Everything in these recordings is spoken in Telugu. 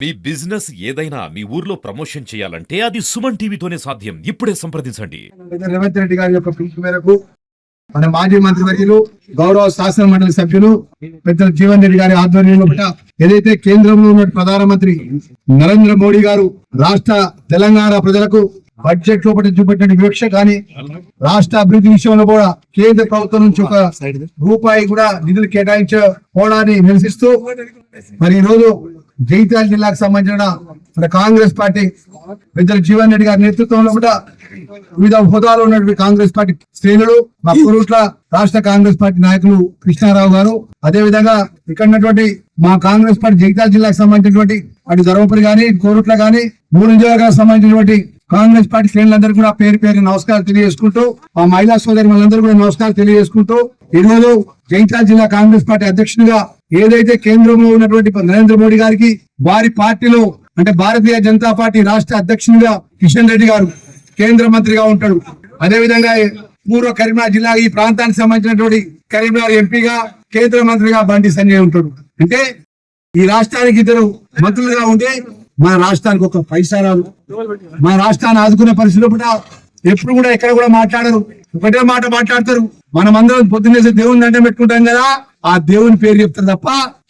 మీ బిజినెస్ ఏదైనా మీ ఊర్లో ప్రమోషన్ చేయాలంటే అది సుమన్ టీవీతోనే సాధ్యం. ఇప్పుడే సంప్రదించండి. రేవంత్ రెడ్డి గారి యొక్క పిలుపు మేరకు మన మాజీ మంత్రివర్యులు గౌరవ శాసన మండలి సభ్యులు పెద్దలు జీవన్ రెడ్డి గారి ఆధ్వర్యంలో ఏదైతే కేంద్రంలో ఉన్న ప్రధానమంత్రి నరేంద్ర మోడీ గారు రాష్ట్ర తెలంగాణ ప్రజలకు బడ్జెట్లో చూపెట్టిన వివక్ష కానీ రాష్ట్ర అభివృద్ధి విషయంలో కూడా కేంద్ర ప్రభుత్వం నుంచి ఒక రూపాయి కూడా నిధులు కేటాయించకపోవడాన్ని నిరసిస్తూ మరి ఈ రోజు జైత్యాల జిల్లాకు సంబంధించిన మన కాంగ్రెస్ పార్టీ పెద్దల జీవన్ రెడ్డి గారి నేతృత్వంలో కూడా వివిధ హోదాలో ఉన్నటువంటి కాంగ్రెస్ పార్టీ శ్రేణులు మా కురుట్ల రాష్ట్ర కాంగ్రెస్ పార్టీ నాయకులు కృష్ణారావు గారు. అదే విధంగా ఇక్కడ ఉన్నటువంటి మా కాంగ్రెస్ పార్టీ జగిత్యాల జిల్లాకు సంబంధించినటువంటి అటు ధర్మపురి గాని కోరుట్ల గాని మూడు నియోజకవర్గాలకు సంబంధించినటువంటి కాంగ్రెస్ పార్టీ శ్రేణులందరూ కూడా పేరు పేరు నమస్కారం తెలియజేసుకుంటూ మా మహిళా సోదరి వాళ్ళందరూ కూడా నమస్కారం తెలియజేసుకుంటూ ఈరోజు జగిత్యాల జిల్లా కాంగ్రెస్ పార్టీ అధ్యక్షునిగా ఏదైతే కేంద్రంలో ఉన్నటువంటి నరేంద్ర మోడీ గారికి వారి పార్టీలో అంటే భారతీయ జనతా పార్టీ రాష్ట్ర అధ్యక్షునిగా కిషన్ రెడ్డి గారు కేంద్ర మంత్రిగా ఉంటాడు. అదే విధంగా పూర్వ కరీంనగర్ జిల్లా ఈ ప్రాంతానికి సంబంధించినటువంటి కరీంనగర్ ఎంపీగా కేంద్ర మంత్రిగా బండి సంజయ్ ఉంటాడు. అంటే ఈ రాష్ట్రానికి ఇద్దరు మంత్రులుగా ఉంటే మన రాష్ట్రానికి ఒక పైసా రాదు. మన రాష్ట్రాన్ని ఆదుకునే పరిస్థితులు కూడా ఎప్పుడు కూడా ఎక్కడ కూడా మాట్లాడరు. ఒకటే మాట మాట్లాడతారు. మనం అందరం పొద్దున్నేసి దేవుని దండం పెట్టుకుంటాం కదా. ఆ దేవుని పేరు చెప్తారు తప్ప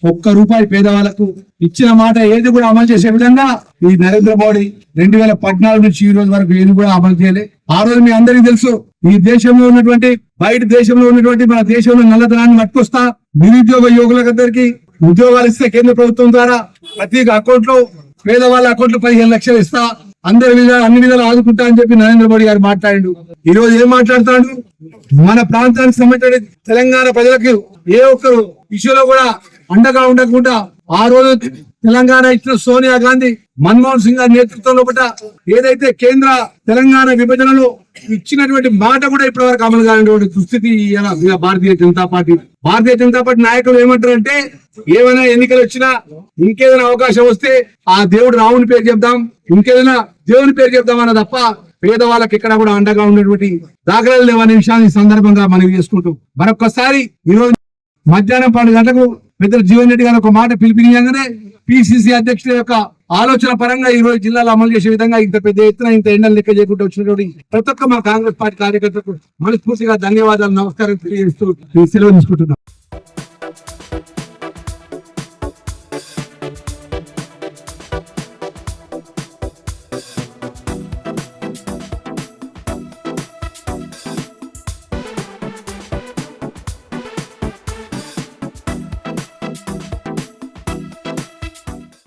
ఒక్క రూపాయి పేదవాళ్ళకు ఇచ్చిన మాట ఏది కూడా అమలు చేసే విధంగా ఈ నరేంద్ర మోడీ రెండు వేల పద్నాలుగు నుంచి ఈ రోజు వరకు ఏది కూడా అమలు చేయలే. ఆ రోజు మీ అందరికీ తెలుసు ఈ దేశంలో ఉన్నటువంటి బయట దేశంలో ఉన్నటువంటి మన దేశంలో నల్లధనాన్ని మట్టుకొస్తా నిరుద్యోగ యువకులందరికీ ఉద్యోగాలు ఇస్తే కేంద్ర ప్రభుత్వం ద్వారా ప్రతి అకౌంట్లో పేదవాళ్ళ అకౌంట్లో పదిహేను లక్షలు ఇస్తా. అందరి విధాలు అన్ని విధాలు ఆదుకుంటా అని చెప్పి నరేంద్ర మోడీ గారు మాట్లాడిండు. ఈ రోజు ఏం మాట్లాడుతాడు? మన ప్రాంతానికి సంబంధించిన తెలంగాణ ప్రజలకు ఏ ఒక్కరు ఇష్యూలో కూడా అండగా ఉండకుండా ఆ రోజు తెలంగాణ ఇచ్చిన సోనియా గాంధీ మన్మోహన్ సింగ్ గారి నేతృత్వంలో పట్ల ఏదైతే కేంద్ర తెలంగాణ విభజనలో ఇచ్చినటువంటి మాట కూడా ఇప్పటి వరకు అమలు కానటువంటి దుస్థితి భారతీయ జనతా పార్టీ. భారతీయ జనతా పార్టీ నాయకులు ఏమంటారంటే ఏమైనా ఎన్నికలు వచ్చినా ఇంకేదైనా అవకాశం వస్తే ఆ దేవుడు రావుని పేరు చెప్దాం ఇంకేదైనా దేవుని పేరు చెప్దాం అన్న తప్ప పేదవాళ్ళకి ఇక్కడ కూడా అండగా ఉన్నటువంటి దాఖలాలు లేవనే విషయాన్ని సందర్భంగా మనం చేసుకుంటూ. మరొకసారి ఈరోజు మధ్యాహ్నం పన్నెండు గంటలకు పెద్దలు జీవన్ రెడ్డి గారు ఒక మాట పిలిపించగానే పిసిసి అధ్యక్షుల యొక్క ఆలోచన పరంగా ఈ రోజు జిల్లాలో అమలు చేసే విధంగా ఇంత పెద్ద ఎత్తున ఇంత ఎండలు లెక్క చేయకుండా వచ్చినటువంటి ప్రతి ఒక్క మా కాంగ్రెస్ పార్టీ కార్యకర్తలకు మనస్ఫూర్తిగా ధన్యవాదాలు నమస్కారం తెలియజేస్తూ సెలవు తీసుకుంటున్నాం.